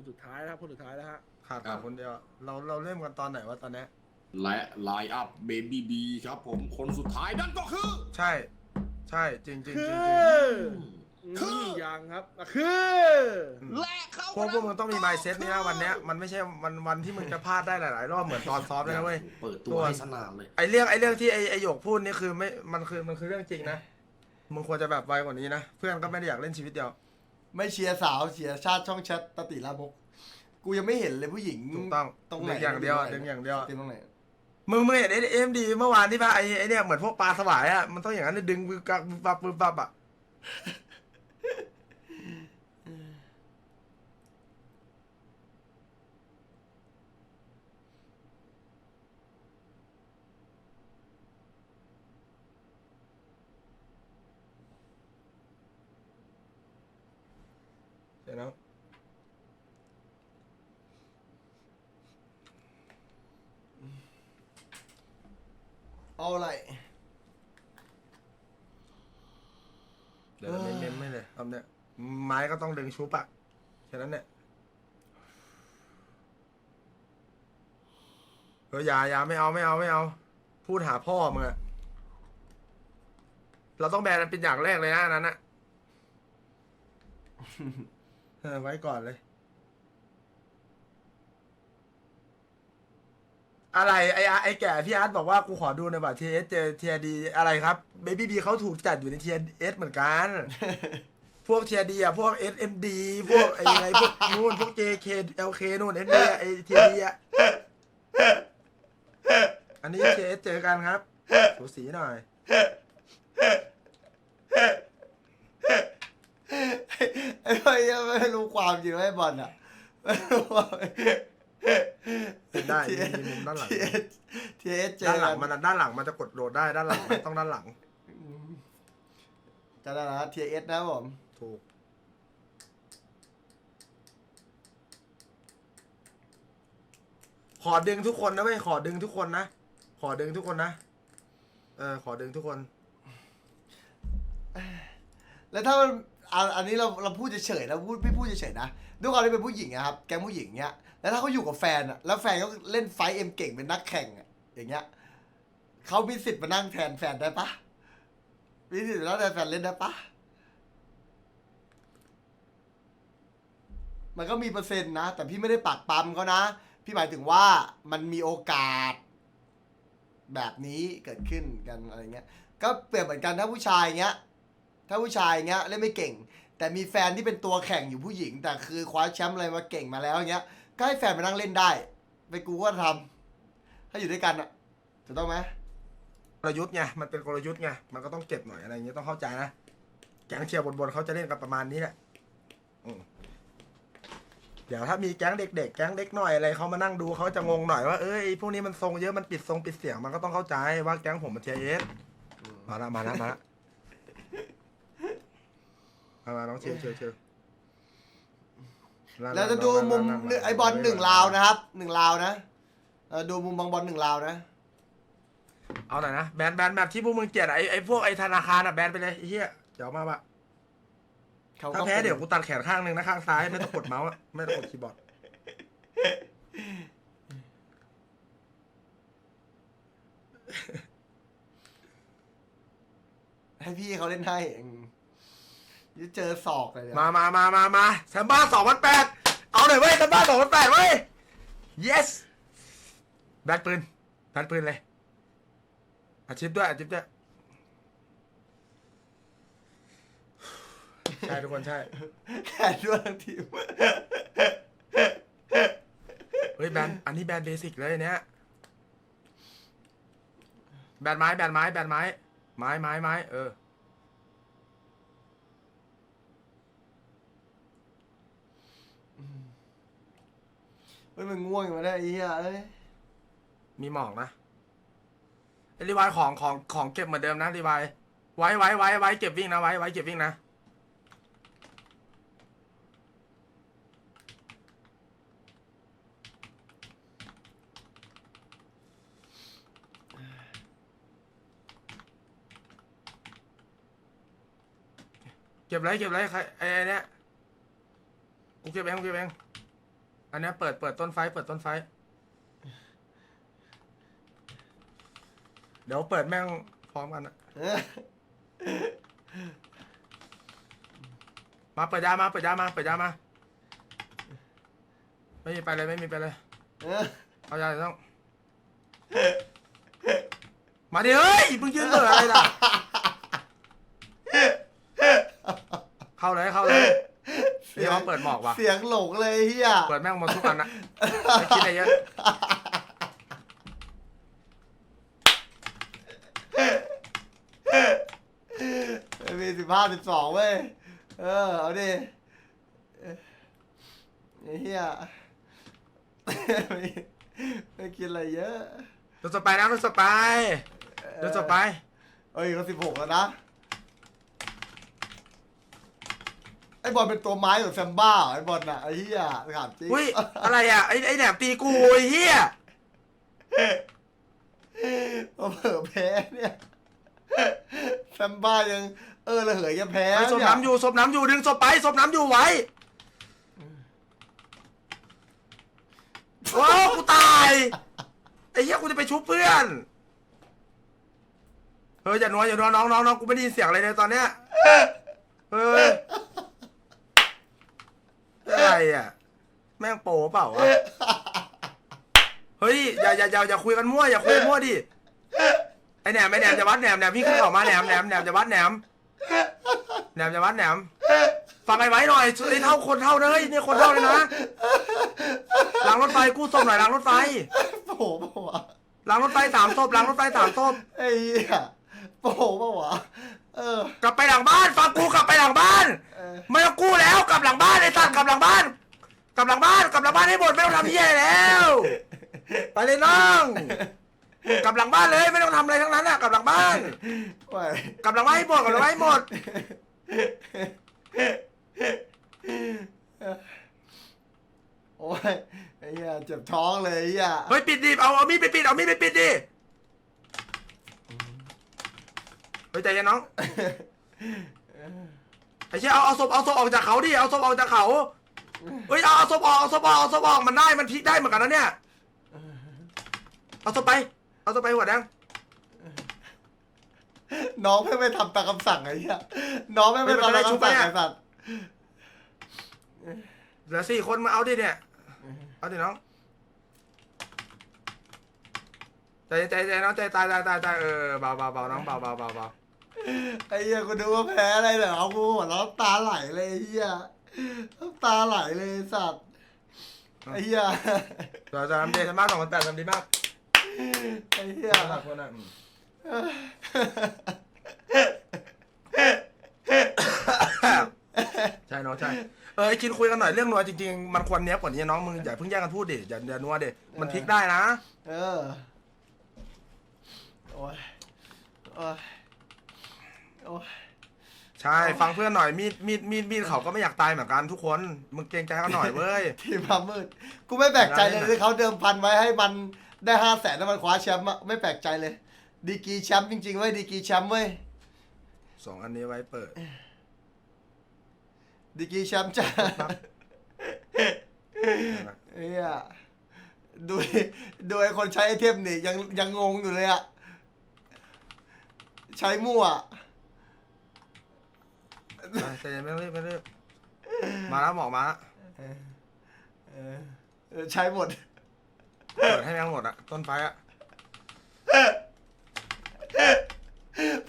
คนสุดท้ายแล้วครับ คนสุดท้ายแล้วฮะขาดครับคนเดียว เราเราเริ่มกันตอนไหนวะตอนเนี้ยและไลน์อัพเบบี้บีครับผมคนสุดท้ายนั่นก็คือ ใช่ ใช่จริงจริงจคืริง อคือนี่ยังครับอะคือและเขาพวกพวกมึงต้องมี mindset นี้นะวันเนี้ยมันไม่ใช่วันวันที่มึงจะพลาดได้หลาย ๆ รอบเหมือนตอนซ้อมเลยนะเว้ย เปิดตัวให้สนามเลย ไอเรื่องไอเรื่องที่ไอไอหยกพูดนี่คือไม่ มันคือมันคือเรื่องจริงนะ มึงควรจะแบบไวกว่านี้นะ เพื่อนก็ไม่ได้อยากเล่นชีวิตเดียว ไม่เชียร์สาวเชียร์ชาติช่องแชทตติลามกกูยังไม่เห็นเลยผู้หญิงถูกต้องตรงไหนดึงอย่างเดียวดึงอย่างเดียวเต็มตรงไหนมึงมึงเห็นเอ็มดีเมื่อวานที่ป่ะไอไอเนี่ยเหมือนพวกปลาสวายอะมันต้องอย่างนั้นเลยดึงปึ๊บปับปึ๊บปับปึ๊บปับอะ ดี๋ยวนะเอาอะไร เดี๋ยวเราเน้นๆไม่เลยทำเนี่ย ไม้ก็ต้องดึงชุบอะแค่นั้นเนี่ยเอออย่าอย่าไม่เอาไม่เอาไม่เอา พูดหาพ่อมึงอะเราต้องแบนมันเป็นอย่างแรกเลยนะอันนั้นอะ เออไว้ก่อนเลย อะไรไอ้อาไอ้แก่พี่อาร์ตบอกว่ากูขอดูในอยบัตรทีเอสเจเทียดีอะไรครับเบบี้บีเขาถูกจัดอยู่ในทีเอสเหมือนกัน พวกเทียดีอะพวกเอสเอ็มดีพวกไอ้ไงพวกนู่นพวกเจเคเอลเคนู่นเอสเไอเทียดีอะอันนี้ทีเอสเจอกันครับ สูสีหน่อย ไอ้ไอ้ยไม่รู้ความจริงว่าไอ้บอลอะไม่รู้ว่าเป็นได้มีมีมุมด้านหลัง ทีเอสทีเอสเจอด้านหลังกัมันอะด้านหลังมันจะกดโหลดได้ด้านหลังมันต้องด้านหลัง จะได้นะทีเอสนะครับผม ถูก ขอดึงทุกคนนะเว้ยขอดึงทุกคนนะขอดึงทุกคนนะเออขอดึงทุกคน แล้วถ้ามัน อันอันนี้เราเราพูดเฉยๆนะพูดไม่พูดเฉยๆนะด้วยความที่เป็นผู้หญิงอะครับแกงผู้หญิงเนี้ยแล้วถ้าเขาอยู่กับแฟนอะแล้วแฟนเขาเล่นไฟท์เอ็มเก่งเป็นนักแข่งอะอย่างเงี้ยเขามีสิทธิ์มานั่งแทนแฟนได้ปะมีสิทธิ์มานั่งแทนแฟนเล่นได้ปะมันก็มีเปอร์เซ็นต์นะ แต่พี่ไม่ได้ปักปั๊มเขานะ พี่หมายถึงว่ามันมีโอกาส แบบนี้เกิดขึ้นกันอะไรเงี้ย ก็เปรียบเหมือนกันถ้าผู้ชายเงี้ย ถ้าผู้ชายเงี้ยเล่นไม่เก่ง แต่มีแฟนที่เป็นตัวแข่งอยู่ผู้หญิง แต่คือคว้าแชมป์อะไรมาเก่งมาแล้วเงี้ยก็ให้แฟนมานั่งเล่นได้ไปกูก็ทำถ้าอยู่ด้วยกันอะถูกต้องไหมกลยุทธ์ไงมันเป็นกลยุทธ์ไงมันก็ต้องเก็บหน่อยอะไรอย่างเงี้ยต้องเข้าใจนะแก๊งเชียร์บนๆเขาจะเล่นกันประมาณนี้แหละอืมเดี๋ยวถ้ามีแก๊งเด็กๆแก๊งเล็กหน่อยอะไรเขามานั่งดูเขาจะงงหน่อยว่าเอ้ยไอ้พวกนี้มันทรงเยอะมันปิดทรงปิดเสียงมันก็ต้องเข้าใจว่าแก๊งผมมันเทียเอสมาละมาละมาละ มามาน้องเชียร์เชียร์เชียร์แล้วจะดูมุมไอ้บอลหนึ่งลาวนะครับหนึ่งลาวนะเออดูมุมบางบอลหนึ่งลาวนะ เอาหน่อยนะแบนแบนแบบที่พวกมึงเกลียดอะไอ้ไอ้พวกไอ้ธนาคารอะแบนไปเลยไอ้เหี้ยเดี๋ยวมาปะเขาถ้าก็แพ้เดี๋ยวกูตัดแขนข้างหนึ่งนะข้างซ้ายไม่ต้องกดเมาส์อะไม่ต้องกดคีย์บอร์ดให้พี่เขาเล่นให้อืม จะเจอศอกเลยเนี่ยมามามามามาแซมบ้าสองพันแปดเอาหน่อยเว้ยแซมบ้าสองพันแปดเว้ย yes แบตปืนแบตปืนเลยอาชิปด้วยอาชิปด้วย ใช่ทุกคนใช่ แข่ด้วยทั้งทีมเฮ้ยแบนอันนี้แบนเบสิกเลยเนี้ยแบนไม้แบนไม้แบนไม้ ไม้ไม้ไม้เออ ฮ้ยมันง่วงอยู่มาได้อ้เหี้ยเอ้ยมีหมอกนะไอ้รีวายของของของเก็บเหมือนเดิมนะรีวายไว้ไว้ไว้ไว้เก็บวิ่งนะไว้ไว้เก็บวิ่งนะเก็บไรเก็บไรใครไอ้ไอ้เนี้ยกูเก็บเองกูเก็บเอง อันเนี้ยเปิดเปิดต้นไฟเปิดต้นไฟ เดี๋ยวเปิดแม่งพร้อมกันอะเออมาเปิดยามาเปิดยามาเปิดยามา ไม่มีไปเลยไม่มีไปเลย เออเอายาต้อง มาดิเฮ้ยมึงยืนเหลืออะไรล่ะ เข้าเลยเข้าเลย นี่เขาเปิดหมอกว่ะ เสียงหลงเลยเฮียเปิดแม่งหมดทุกอันนะไม่คิดอะไรเยอะ มีสิบห้าสิบสองเว้ย เออ เอาดิเออไอ้เฮียไม่ไม่คิดอะไรเยอะรถสไปร์นะรถสไปร์รถสไป เอ้ยเขาสิบหกแล้วนะ ไอ้ บอลเป็นตัวไม้ของแซมบ้าเหรอไอ้บอลน่ะไอ้เหี้ยถามจริงอุ้ยอะไรอะไอ้ไอ้แหนมตีกูไอ้เหี้ยพอเผลอแพ้เนี่ยแซมบ้ายังเออระเหยยังแพ้ไอ้ศพเยน้ำอยู่ศพน้ำอยู่ดึงศพไปศพน้ำอยู่ไว้โอ้กูตายไอ้เหี้ยกูจะไปชุบเพื่อนเฮ้ยอย่านัวอย่านัวน้องน้องน้องกูไม่ได้ยินเสียงอะไรเลยตอนเนี้ยเฮ้ย อะไรอะ แม่งโปเปล่าวะ เฮ้ยอย่าอย่าอย่าอย่าคุยกันมั่วอย่าคุยกันมั่วดิไอแหนมไอแหนมจะวัดแหนมแหนมพี่ขึ้นออกมาแหนมแหนมแหนมจะวัดแหนมแหนมจะวัดแหนมฟังไอ้ไว้หน่อยไอ้เท่าคนเท่านะเฮ้ยนี่คนเท่าเลยนะหลังรถไฟกู้ศพหน่อยหลังรถไฟโผล่ปะวะหลังรถไฟสามศพหลังรถไฟสามศพไอ้เหี้ยโผล่ปะวะ เออ กลับไปหลังบ้านฟังกูกลับไปหลังบ้านเออ ไม่ต้องกู้แล้วกลับหลังบ้านไอ้สัตว์กลับหลังบ้าน กลับหลังบ้านกลับหลังบ้านให้หมดไม่ต้องทำเหี้ยอะไรแล้วไปเลยน้องกลับหลังบ้านเลยไม่ต้องทำอะไรทั้งนั้นอะกลับหลังบ้านไหวกลับหลังบ้านให้หมดกลับหลังบ้านให้หมด โอ้ยไอ้เหี้ยเจ็บท้องเลยไอ้เหี้ยเฮ้ยปิดดิเอาเอามีดไปปิดเอามีดไปปิดดิ เฮ้ยใจเย็นน้องไอ้เชี่ยเอาเอาศพเอาศพออกจากเขาดิเอาศพออกจากเขาเฮ้ยเอาเอาศพออกเอาศพออกเอาศพออกมันได้มันพลิกได้เหมือนกันนะเนี่ยเอาศพไป เอาศพไปหัวแดงน้องไม่ไปทำตามคำสั่งไอ้เหี้ยน้องไม่ไปทำตามคำสั่งไอ้สัตว์เหลือสี่คนมาเอาดิเนี่ยเอาดิน้องใจใจใจน้องใจตายตายตายตายเออเบาเบาเบาน้องเบาเบาเบาเบา ไอ้เหี้ยกูดูว่าแพ้อะไรเหรอเอากูหัวเราะน้ำตาไหลเลยไอ้เหี้ยน้ำตาไหลเลยไอ้สัตว์ไอ้เหี้ยเราจะทำเดชมากสองพันแปดทำดีมากไอ้เหี้ยหลักคนอะอืมใช่น้องใช่เออไอคินคุยกันหน่อยเรื่องนัวจริงๆมันควรเนี้ยบกว่านี้น้องมึงอย่าเพิ่งแย่งกันพูดดิอย่าอย่านัวดิมันพลิกได้นะ เออโอ้ยโอ้ยโอ้ยใช่ ฟังเพื่อนหน่อยมีดมีดมีดมีดเขาก็ไม่อยากตายเหมือนกันทุกคนมึงเกรงใจเขาหน่อยเว้ย ทีมพามืด กูไม่แปลกใจเลยที่เขาเดิมพันไว้ให้มันได้ห้าแสนแล้วมันคว้าแชมป์อะไม่แปลกใจเลย ดีกรีแชมป์จริงๆเว้ยดีกรีแชมป์เว้ยสองอันนี้ไว้เปิด ดีกรีแชมป์จ้าครับเฮียดูดิดูไอ้คนใช้ไอเทมนี่ยังยังงงอยู่เลยอะใช้มั่ว ไปใจเย็นไม่ต้องรีบไม่ต้องรีบมาแล้วหมอกมาแล้วเออเออใช้หมด เปิดให้แม่งหมดอะต้นไฟอะ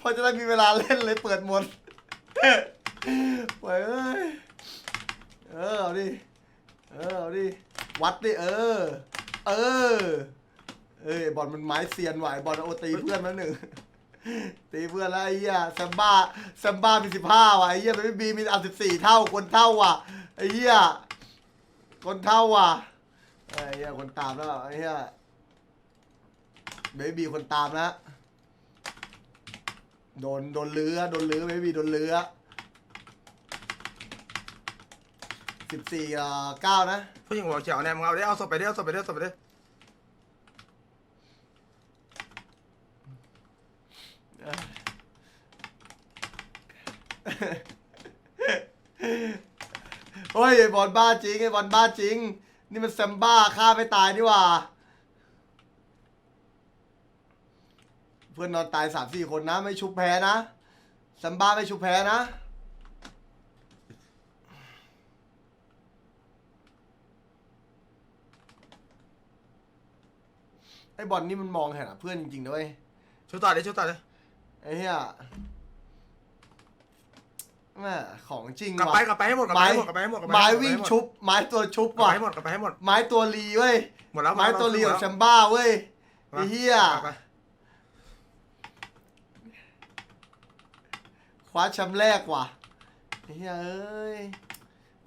พอจะได้มีเวลาเล่นเลยเปิดหมดไปเอ้ย เออเอาดิ เออเอาดิ วัดดิเออ เออ เอ้ยบอลมันไม้เซียนไหวบอลโอตีเพื่อนมาหนึ่ง ตีเพื่อนแล้วไอ้เหี้ยแซมบ้าแซมบ้ามีสิบห้าว่ะไอ้เหี้ยไม่บีมีอันสิบสี่เท่าคนเท่าว่ะไอ้เหี้ยคนเท่าว่ะไอ้เหี้ยคนตามแล้วไอ้เหี้ยเบบีคนตามแล้วโดนโดนเลือโดนเลื้อเบบีโดนเลือสิบสี่อ่าเก้านะผู้หญิงหัวเขียวเนี่ยมึงเอาได้เอาศพไปได้เอาศพไปได้เอาศพไปได้ เฮ้ยไอบอลบ้าจริงไอ้บอลบ้าจริง นี่มันแซมบ้าฆ่าไม่ตายนี่หว่า เพื่อนนอนตายสามสี่คนนะ ไม่ชุบแพ้นะแซมบ้าไม่ชุบแพ้นะไอ้บอลนี่มันมองเห็นอะเพื่อนจริงๆนะเว้ย ชุดต่อเลยชุดต่อเลย ไอ้เหี้ยแม่ของจริงกลับว่ะไปกลับไปให้หมดกลับไปให้หมดกลับไปให้หมดกลับไปไม้ให้หมดวิ่งชุบ ไม้ตัวชุบกลับว่ะ ไปให้หมดกลับไปให้หมดไม้ตัวรีเว้ย หมดแล้วไม้ตัวรีหขมอดงแซแล้วมบ้าเว้ยไอ้เหี้ยกลับไปคว้าแชมป์แรกว่ะไอ้เหี้ยเอ้ย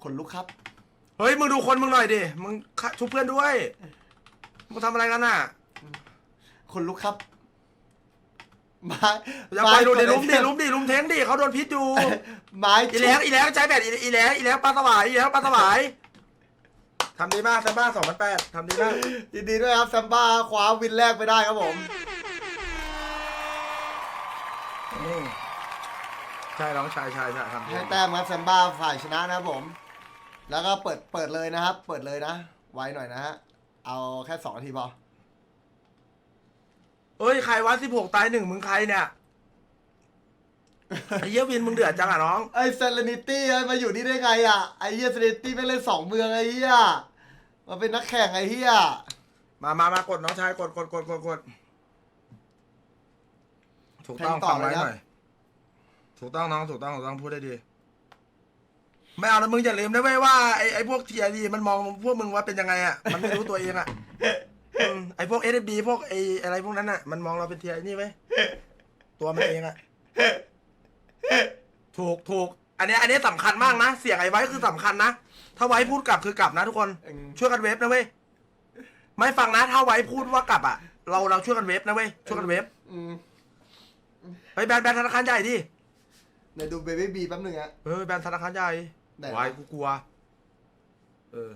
ขนลุกครับ เฮ้ยมึงดูคนมึงหน่อยดิมึงฆ่าชุบเพื่อนด้วยมึงทำอะไรกันน่ะขนลุกครับ ไม้อย่าไปดูดิกลุมดิไอ้ลุมดิลุมเทงดิเขาโดนพิษอยู่ไม้อีแล้อีแล้ใจแบดอีอีแล้อีแล้ปลาสวายอีแล้ปลาสวายทำดีมากแซมบ้าสองพันแปดทำดีมากยินดีด้วยครับแซมบ้าคว้าวินแรกไปได้ครับผมอืมใช่น้องชายชายใช่ทำดีให้แต้มครับแซมบ้าฝ่ายชนะนะครับผม แล้วก็เปิดเปิดเลยนะครับ เปิดเลยนะ ไวหน่อยนะฮะเอาแค่สองนาทีพอ เอ้ยใครวะสิบหกตายหนึ่งมึงใครเนี่ยไอ้เหี้ยวินมึงเดือดจังอะน้องไอ้เซเลนิตี้มาอยู่นี่ได้ไงอะไอ้เฮียเซเลนิตี้ไม่เล่นสองเมืองไอ้เฮียมาเป็นนักแข่งไอ้เฮียมามามากดน้องชายกดกดกดกดกดถูกต้องแทงต่อฟังไว้เลยนะหน่อยถูกต้องน้องถูกต้องถูกต้องพูดได้ดี ไม่เอาแล้วมึงอย่าลืมนะเว้ยว่าไอ้ไอ้พวกเทียดีมันมองพวกมึงว่าเป็นยังไงอะมันไม่รู้ตัวเองอะ อืมไอ้พวกเอสบีพวกไอ้อะไรพวกนั้นอะ มันมองเราเป็นเทียนี่ไว้ยตัวมันเองอะ ถูกถูก อันเนี้ยอันเนี้ยสำคัญมากนะ เสียงไอ้ไว้คือสำคัญนะ ถ้าไว้พูดกลับคือกลับนะทุกคน อืม ช่วยกันเวฟนะเว้ย ไม่ฟังนะ ถ้าไว้พูดว่ากลับอะ เราเราช่วยกันเวฟนะเว้ย ช่วยกันเวฟอืมเฮ้ยแบนแบนธนาคารใหญ่ดิ เดี๋ยวดูเบบี้บีแป๊บนึงฮะเออแบนธนาคารใหญ่ไหนวะไว้กูกลัว เออ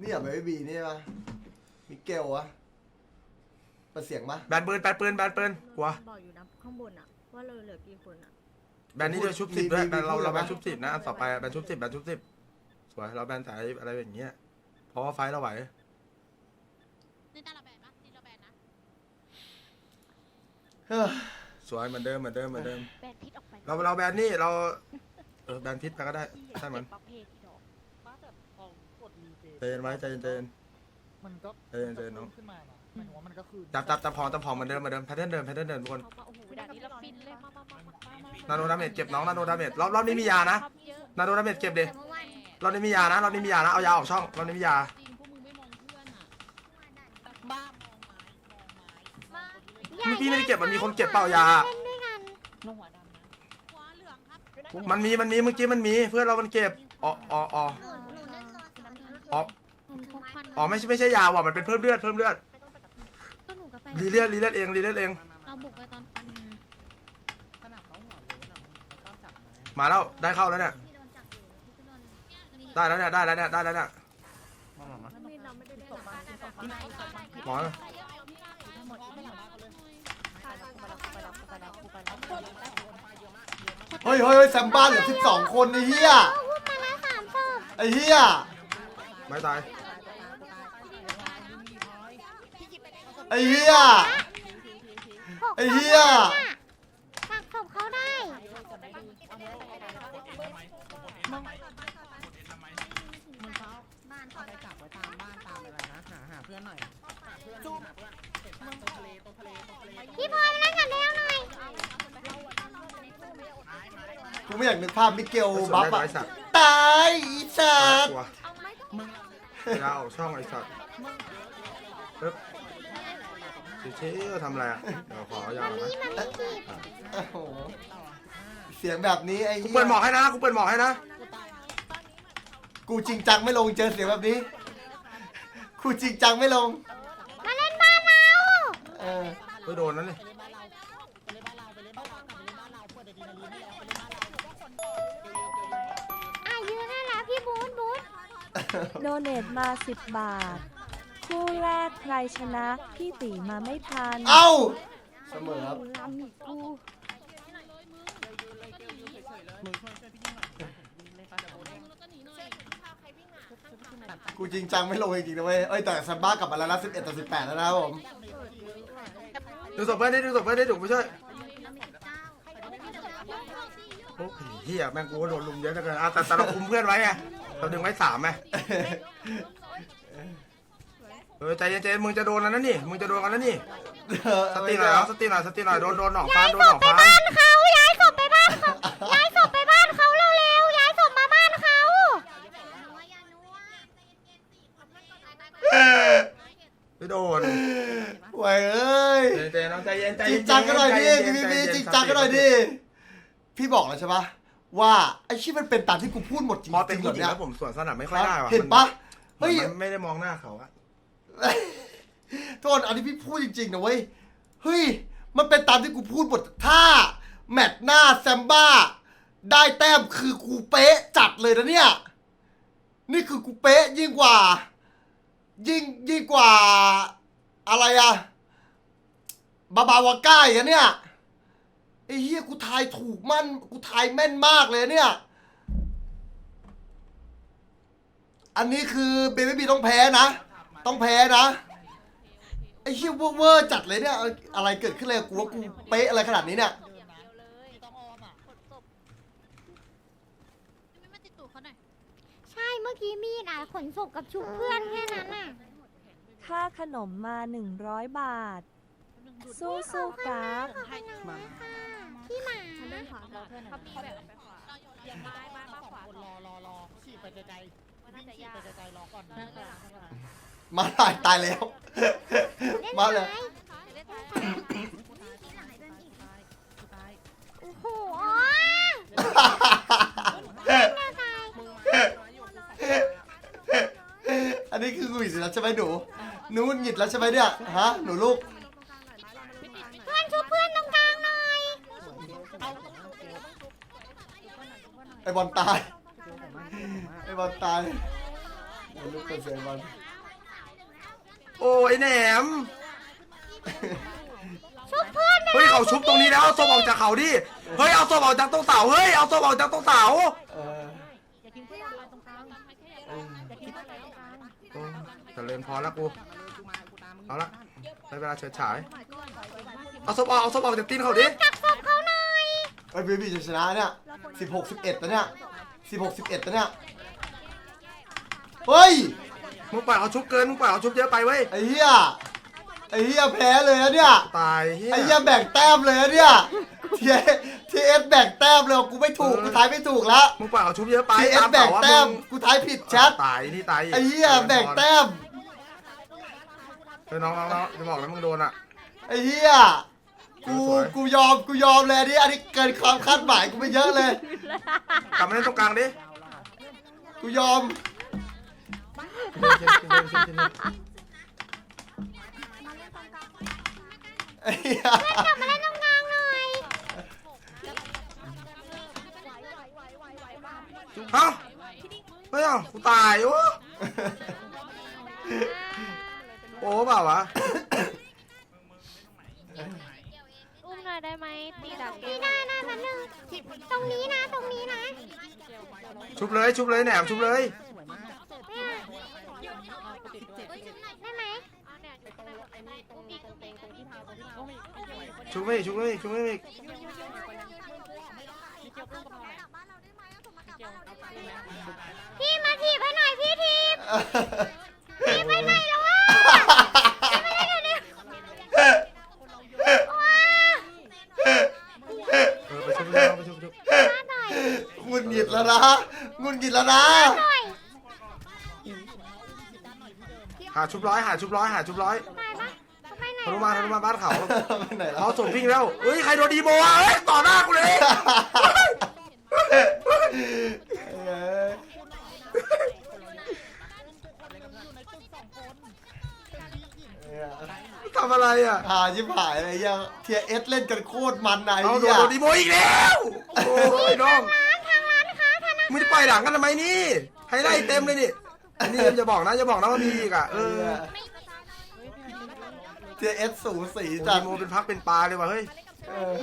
นี่เหรอเบบี้บีนี่ปะ มิเกลวะเปิดเสียงปะแบนปืนแบนปืนแบนปืนกลัวบอกอยู่นะข้างบนอะว่าเราเหลือกี่คนอะแบนนี้ด้วยชุบสิบด้วยแบนเราเราแบนชุบสิบนะอันต่อไปอะแบนชุบสิบแบนชุบสิบสวยเราแบนสายอะไรอย่างเงี้ยเพราะว่าไฟท์เราไหวนี่ตาละแบนปะนี่เราแบนนะเฮ้ยสวยเหมือนเดิมเหมือนเดิมเหมือนเดิม แบนพิษออกไปเราเราแบนนี่เราเออแบนพิษไปก็ได้ใช่มันประเภทที่ดอกมาแต่พอกดรีเจใจเย็นไว้ใจเย็นใจเย็น มันก็เออเออน้องขึ้นมานะหมายถึงว่ามันก็คือจับจับจับของจับของเหมือนเดิมเหมือนเดิมแพทเทิร์นเดิมแพทเทิร์นเดิมทุกคนเขามาโอ้โหด่านนี้เราฟินเลยมามามามามานาโนดาเมจเก็บน้องนาโนดาเมจรอบรอบนี้มียานะชอบเยอะนาโนดาเมจเก็บดิแต่เมื่อวานรอบนี้มียานะรอบนี้มียานะเอายาออกช่องรอบนี้มียาจริงพวกมึงไม่มองเพื่อนอะบ้ามองไม้มองไม้เมื่อกี้ไม่ได้เก็บมันมีคนเก็บเปล่ายา น้องหัวดำนะหัวเหลืองครับมันมีมันมีเมื่อกี้มันมีเพื่อนเรามันเก็บอ๋ออ๋ออ๋อหนูหนูเล่นโซนสามอ๋อ ผมพกพันอ๋อไม่ใช่ไม่ใช่ยาว่ะมันเป็นเพิ่มเลือดเพิ่มเลือดก็หนูกับแฟนรีเลือดรีเลือดเองรีเลือดเอง เราบุกไปตอนพันขนาดเขาหัวเลยนะมันก็จับมามาแล้วได้เข้าแล้วเนี่ยที่โดนจับอยู่ที่โดนได้แล้วเนี่ยได้แล้วเนี่ยได้แล้วเนี่ยไม่เราไม่ได้เล่นหนักหมอเฮ้ยเฮ้ยเฮ้ยแซมบ้าเหลือสิบสองคนไอ้เหี้ย ไอ้เหี้ย ไม่ตาย ไอ้เหี้ย ไอ้เหี้ยตักศพเขาได้มึงเขาเอาไปจับไว้ตามบ้านตามอะไรนะหาหาเพื่อนหน่อยหาเพื่อนหาเพื่อนเห็นปะตรงทะเลตรงทะเลตรงทะเลตรงพี่พลอยมาเล่นกับเดวหน่อยกูไม่อยากนึกภาพมิเกลไม่สนบัฟได้อะไอ้สัตว์ตายอีสัตว์กลัวมึงยาออกช่องไอ้สัตว์ปึ๊บ เชี่ยทำอะไรอะเดี๋ยวขอยาหน่อยนะโอ้โหเสียงแบบนี้ไอ้กูเหี้ยเปิดหมอกให้นะกูเปิดหมอกให้นะกูจริงจังไม่ลงเจอเสียงแบบนี้กูจริงจังไม่ลง มาเล่นบ้านเราเออเฮ้ยโดนนั่นนี่อะยืนได้แล้วพี่บูธบูธโดเนตมา 10 บาท คู่แรกใครชนะ พี่ตีมาไม่ทัน เอ้าเสมอครับลำอีกกูมึงช่วยช่วยพี่ยิ่งหน่อยวิ่งเล่นปะเดี๋ยวโดนแล้วก็หนีหน่อยช่วยพี่กูจริงจังไม่ลงจริงๆนะเว้ยเอ้ยแต่ซันบ้ากลับมาแล้วนะ11ต่อ18แล้วนะครับผมดูศพเพื่อนดิดูศพเพื่อนดิถูกไม่ช่วยโอ้ยเฮียแม่งกูก็โดนลุมเยอะเหลือเกินอะแต่แต่เราคุมเพื่อนไว้ไงเราดึงไว้สามไงเออใจเย็นใจเย็นมึงจะโดนแล้วนะนี่ มึงจะโดนกันแล้วนี่สติหน่อยเอาสติหน่อยสติหน่อยโดนโดนหนองฟ้าโดนหนองฟ้าบ้านเขาย้ายศพไปบ้านเขาย้ายศพไปบ้านเขาเร็วๆย้ายศพมาบ้านเขาไม่โดนไหวเอ้ยใจเย็นใจเย็นน้องใจเย็นใจจริเย็งนจังกันหน่อยดิใจเย็พี่ใจพี่เย็จริงจังกันหน่อยดิพี่บอกแล้วใช่ปะว่าไอ้ชี่มันเป็นตามที่กูพูดหมดจริงพอเป็นๆผู้เหหรญิองเนี่ยแล้วผมสวนสนามไม่ค่อยได้ว่ะเห็นปะเฮ้เฮ้ยยไม่ได้มองหน้าเขาอะ โทษอันนี้พี่พูดจริงๆนะเว้ย เฮ้ย มันเป็นตามที่กูพูดหมดถ้า แมตช์หน้าแซมบ้า ได้แต้มคือกูเป๊ะจัดเลยนะเนี่ย นี่คือกูเป๊ะยิ่งกว่า ยิ่งยิ่งกว่า อะไรอะบาบาวาก้าอย่างเงี้ยเนี่ยไอ้เฮียกูทายถูกมั่นกูทายแม่นมากเลยเนี่ย อันนี้คือเบบี้บีต้องแพ้นะ ต้องแพ้นะไอ้เฮียเวอร์เวอร์จัดเลยเนี่ยเอาอะไรเกิดขึ้นเลยกับกูว่ากูเป๊ะอะไรขนาดนี้เนี่ยใช่เมื่อกี้มีดอะขนศพกับชุบเพื่อนแค่นั้นอะค่าขนมมา 100 บาท สู้สู้ๆกราฟขอบคุณน้อยค่ะพี่หมายังไม้มามาขวารอรอรอฉีดไปไกลๆวิ่งฉีดไปไกลๆรอก่อน มาตายตายแล้ว มาเลย โอ้โหอ๋อน่าตายอันนี้คือหงุดหงิดแล้วใช่ไหมหนูหนูหงุดหงิดแล้วใช่ไหมเนี่ยฮะหนูลูกเพื่อนชุบเพื่อนตรงกลางหน่อยไอบอลตายไอบอลตายหนูลูกเป็นเสียบอลโอ้ยแหนม ชุบเพื่อนนะเฮ้ยเขาชุบตรงนี้แล้วเอาศพออกจากเขาดิ เฮ้ยเอาศพออกจากตรงเสา เฮ้ยเอาศพออกจากตรงเสา เออโอ้เจริญพอแล้วกูเอาละได้เวลาเฉิดฉาย เอาศพออกเอาศพออกจากตีนเขาดิจับศพเขาหน่อยไอเบบี้จะชนะเนี่ยสิบหกสิบเอ็ดนะเนี่ยสิบหกสิบเอ็ดนะเนี่ย เฮ้ย มึงปล่อยเขาชุบเกินมึงปล่อยเขาชุบเยอะไปเว้ยไอ้เหี้ยไอ้เหี้ยแพ้เลยนะเนี่ยตายเฮียไอ้เหี้ยแบ่งแต้มเลยนะเนี่ยทีทีเอสแบ่งแต้มเลยกูไม่ถูกกูทายไม่ถูกแล้วมึงปล่อยเขาชุบเยอะไปทีเอสตามแบ่งเสาอะแต้มมึงกูทายผิดแชทตายนี่ตายกไอ้เหี้ยแบ่งแต้มเฮ้ยน้องน้องน้องจะบอกแล้วมึงโดนอะไอ้เหี้ยกูสวยกูยอมกูยอมเลยอันนี้อันนี้เกินความคาดหมายกูไปเยอะเลยกลับมาเล่นตรงกลางดิกูยอม ไอ้เหี้ยกลับมาเล่นตรงกลางหน่อยเอ้าเฮ้ยเอ้ากูตายโอ้โอ้เปล่าวะอุ้มหน่อยได้ไหมตีดักได้นะมันหนึ่งตรงนี้นะตรงนี้นะชุบเลยชุบเลยแหนมชุบเลยไหม ชุบไม่ชุบไม่ชุบไม่อีกพี่มาถีบให้หน่อยพี่ถีบถีบให้หน่อยแล้วว่าว้าเออไปชุบเลยเอาไปชุบชุบมาหน่อยงุนหงิดแล้วนะงุนหงิดแล้วนะ หน่อย หาชุบร้อยหาชุบร้อยหาชุบร้อย ไปปะเขาไปไหนทะลุมาทะลุมาบ้านเขาไปไหนแล้วเขาส่งวิ่งแล้วเฮ้ย ใครโดนดีโมอะเฮ้ย ต่อหน้ากูเลยเอ้ยทำอะไรอะ หายิบหายอะไรยังเทียเอสเล่นกันโคตรมันนะไอ้เอาโดเหี้ยนดีโมอีกแล้ว โอ้ยน้องร้านทางร้านค้าธนามึงจะปล่อยหลังกันทำไมนี่ ให้ไล่เต็มเลยนี่อันนี้อย่าบอกนะอย่าบอกนะว่ามีอีกอะ เออ เทียเอสสูสีดีจัดโมเป็นพักเป็นปลาเลยว่ะเฮ้ยเออ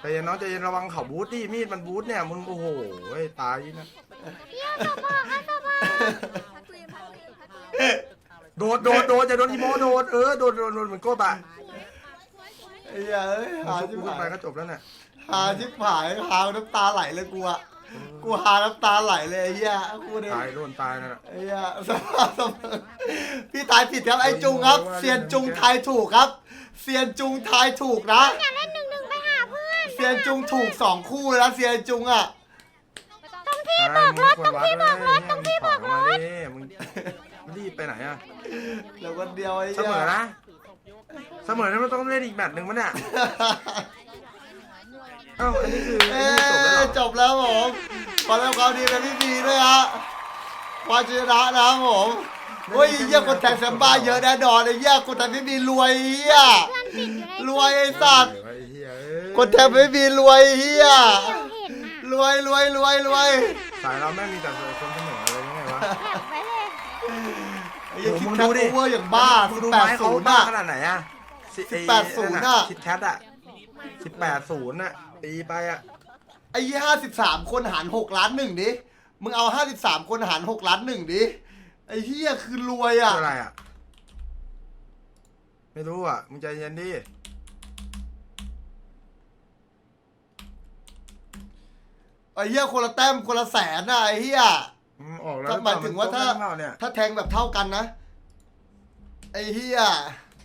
ใจเย็นน้องใจเย็นระวังเขาบูทดิมีดมันบูทเนี่ยมึงโอ้โหเฮ้ยตายนะโดดโดดโดดจะโดนอีโมโดดเออโดดโดดโดดเหมือนโก้ตะไอ้เหี้ยเอ้ยหาชุบชิบกูขึ้นหาไปยก็จบแล้วเนี่ยหาชิบหายหาน้ำตาไหลเลยกูอะ กูหาน้ำตาไหลเลยไอ้เหี้ยกูเนี่ยตายโดนตายนั่นแหละไอ้เหี้ยสภาพสภาพพี่ทายผิดครับไอ้จุงครับเซียนจุงทายถูกครับเซียนจุงทายถูกนะอยากเล่นหนึ่งหนึ่งไปหาเพื่อนเซียนจุงถูกสองคู่เลยนะเซียนจุงอะตรงที่บอกรถตรงที่บอกรถตรงที่บอกรถมึงรีบไปไหนอะแล้วคนเดียวไอ้เสเหี้ยมอนะเสมอนั้นมันต้องเล่นอีกแมตช์หนึ่งมั้ยเนี่ยเอ้าอันนี้คือเอ้อันนี้จบแล้วเหรอจบแล้วผมขอแสดงความดีเป็นพี่บีด้วยฮะความชนะนะครับผมโอ้ยไอ้เหี้ยคนแทงแซมบ้าเยอะแน่นอนไอ้เหี้ยคนแทงพี่บีรวยไอ้เหี้ยเพื่อนติดอยู่ในรวยไอ้สัตว์ไอ้เหี้ยเอ้ยคนแทงพี่บีรวยไอ้เหี้ยเดียวเห็นน่ะรวยรวยรวยรวยสายเราแม่งมีแต่คนเสมออะไรยังไงวะแถบไปเลยไอ้เหี้ยโอ้คิดมึงแคดูทดิโอเวอร์อย่างบ้ามึสิงบดูแปดไม้เขาศูนย์บ้าอะขนาดไหนอะสิบแปดศูนย์อะคิดแคทอะสิบแปดศูนย์อะ ตีไปอะไอ้ยี่ห้าสิบสามคนหารหกล้านหนึ่งดิ มึงเอาห้าสิบสามคนหารหกล้านหนึ่งดิ ไอ้เหี้ยคือรวยคืออะ อะไรอะไม่รู้อะมึงใจเย็นดิ ไอ้เหี้ยคนละแต้มคนละแสนน่ะไอ้เหี้ยอืมออกแล้วหมายถึงว่าถ้ามันต้องเล่นเปล่เนี่ย ถ้าแทงแบบเท่ากันนะ ไอ้เหี้ยเ